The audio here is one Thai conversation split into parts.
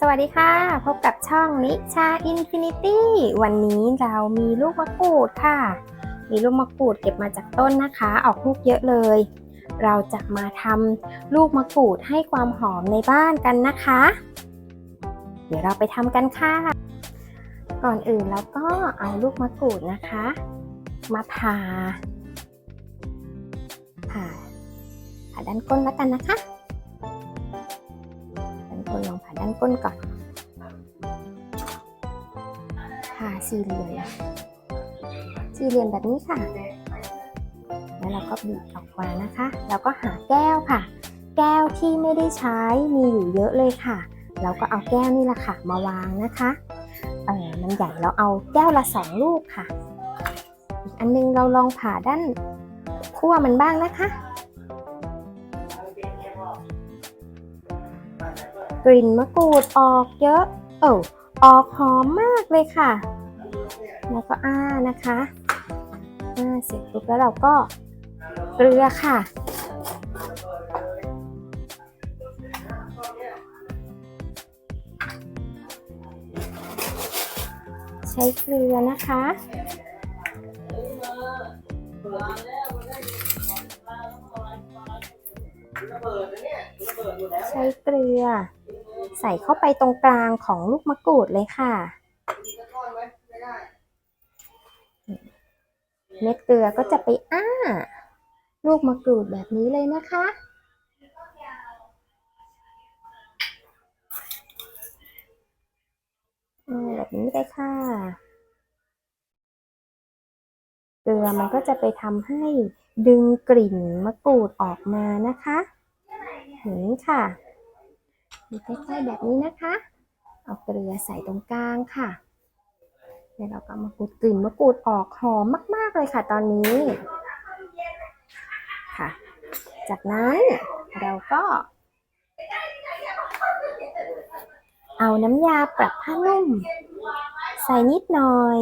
สวัสดีค่ะ พบกับช่องนิชาอินฟินิตี้วันนี้เรามีลูกมะกรูดค่ะ มีลูกมะกรูดเก็บมาจากต้นนะคะ ออกลูกเยอะเลย เราจะมาทำลูกมะกรูดให้ความหอมในบ้านกันนะคะ เดี๋ยวเราไปทำกันค่ะ ก่อนอื่นเราก็เอาลูกมะกรูดนะคะ มาผ่าผ่าผ่าด้านก้นแล้วกันนะคะ นลองผ่าด้านก้นก่อนผ่าสี่เหลี่ยมสี่เหลี่ยมแบบนี้ค่ะ แล้วเราก็บีบออกมานะคะ แล้วก็หาแก้วค่ะ แก้วที่ไม่ได้ใช้มีอยู่เยอะเลยค่ะ เราก็เอาแก้วนี่แหละค่ะมาวางนะคะเออมันใหญ่เราเอาแก้วละสองลูกค่ะอีกอันนึงเราลองผ่าด้านขั้วมันบ้างนะคะ กลิ่นมะกรูดออกเยอะ เออออกหอมมากเลยค่ะ แล้วก็อ้านะคะอ้าเสร็จปุ๊บแล้วเราก็เกลือค่ะ ใช้เกลือนะคะใช้เกลือ ใส่เข้าไปตรงกลางของลูกมะกรูดเลยค่ะ เม็ดเกลือก็จะไปอ้า ลูกมะกรูดแบบนี้เลยนะคะ แบบนี้เลยค่ะ เกลือมันก็จะไปทำให้ดึงกลิ่นมะกรูดออกมานะคะ อย่างนี้ค่ะ ดูใกล้ๆแบบนี้นะคะ เอาเกลือใส่ตรงกลางค่ะแล้วเราก็มากรูดกลิ่นมะกรูดออกหอมมาก ๆเลยค่ะ ตอนนี้ค่ะ จากนั้นเราก็ เอาน้ำยาปรับผ้านุ่ม ใส่นิดหน่อย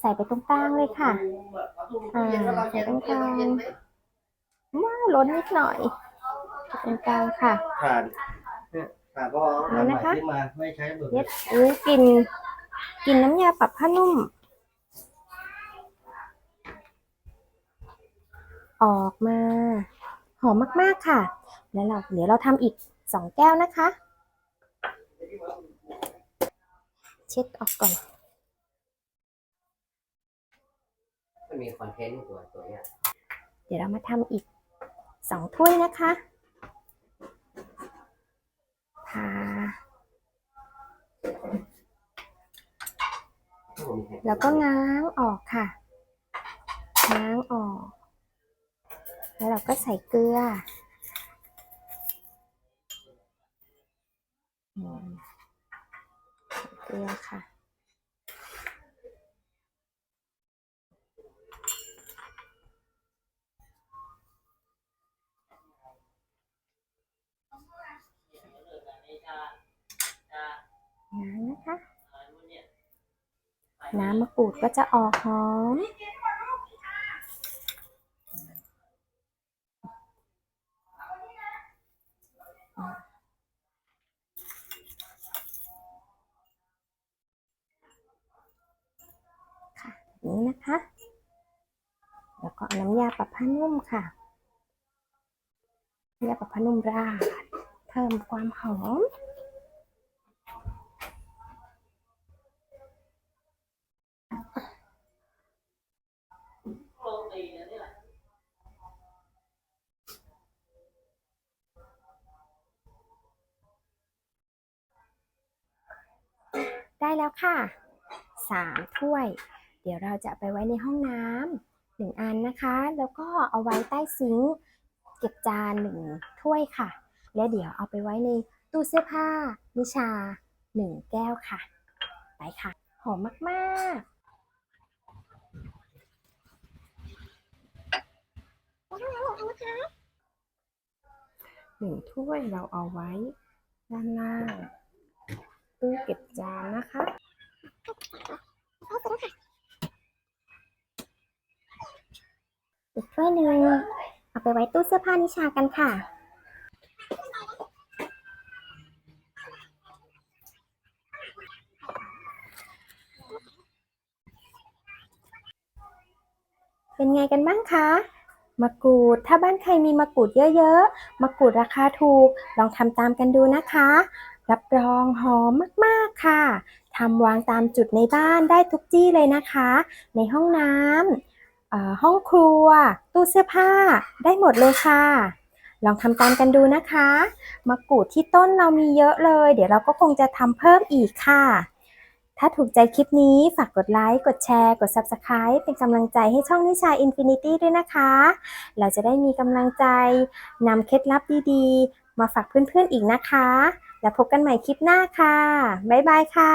ใส่ไปตรงกลางเลยค่ะอ่าใส่ตรงกลางว้าวล้นนิดหน่อยตรงกลางค่ะ ผ่านเนี่ยผ่านก็เอาอันใหม่ที่มาไม่ใช้เบอร์เย็ดนี้กิน กินน้ำยาปรับผ้านุ่ม ออกมา หอมมากๆค่ะ แล้วเราเดี๋ยวเราทำอีกสองแก้วนะคะ เช็ดออกก่อนมันมีคอนเทนต์อยู่ตัวตัวเนี้ยเดี๋ยวเรามาทำอีกสองถ้วยนะคะพา แล้วก็ง้างออกค่ะ ง้างออก แล้วเราก็ใส่เกลือ เกลือค่ะง้างนะคะ น้ำมะกรูดก็จะออกหอม ค่ะแบบนี้นะคะ แล้วก็น้ำยาปรับผ้านุ่มค่ะน้ำยาปรับผ้านุ่มราดเพิ่มความหอม ได้แล้วค่ะสามถ้วย เดี๋ยวเราจะไปไว้ในห้องน้ำหนึ่งอันนะคะ แล้วก็เอาไว้ใต้ซิงค์เก็บจานหนึ่งถ้วยค่ะ และเดี๋ยวเอาไปไว้ในตู้เสื้อผ้า นิชาหนึ่งแก้วค่ะ ไปค่ะ หอมมากๆหนึ่งถ้วยเราเอาไว้ด้านล่าง เก็บจานนะคะอีกถ้วยหนึ่งเอาไปไว้ตู้เสื้อผ้านิชากันค่ะเป็นไงกันบ้างคะ มะกรูด ถ้าบ้านใครมีมะกรูดเยอะๆ มะกรูดราคาถูก ลองทำตามกันดูนะคะ รับรองหอมมากๆค่ะทำวางตามจุดในบ้านได้ทุกจี้เลยนะคะ ในห้องน้ำห้องครัว ตู้เสื้อผ้าได้หมดเลยค่ะ ลองทำตามกันดูนะคะมะกรูดที่ต้นเรามีเยอะเลย เดี๋ยวเราก็คงจะทำเพิ่มอีกค่ะ ถ้าถูกใจคลิปนี้ฝากกดไลค์ กดแชร์ กด Subscribe เป็นกำลังใจให้ช่องนิชา Infinity ด้วยนะคะ เราจะได้มีกำลังใจนำเคล็ดลับดีๆ มาฝากเพื่อนๆอีกนะคะ แล้วพบกันใหม่คลิปหน้าค่ะ บ๊ายบายค่ะ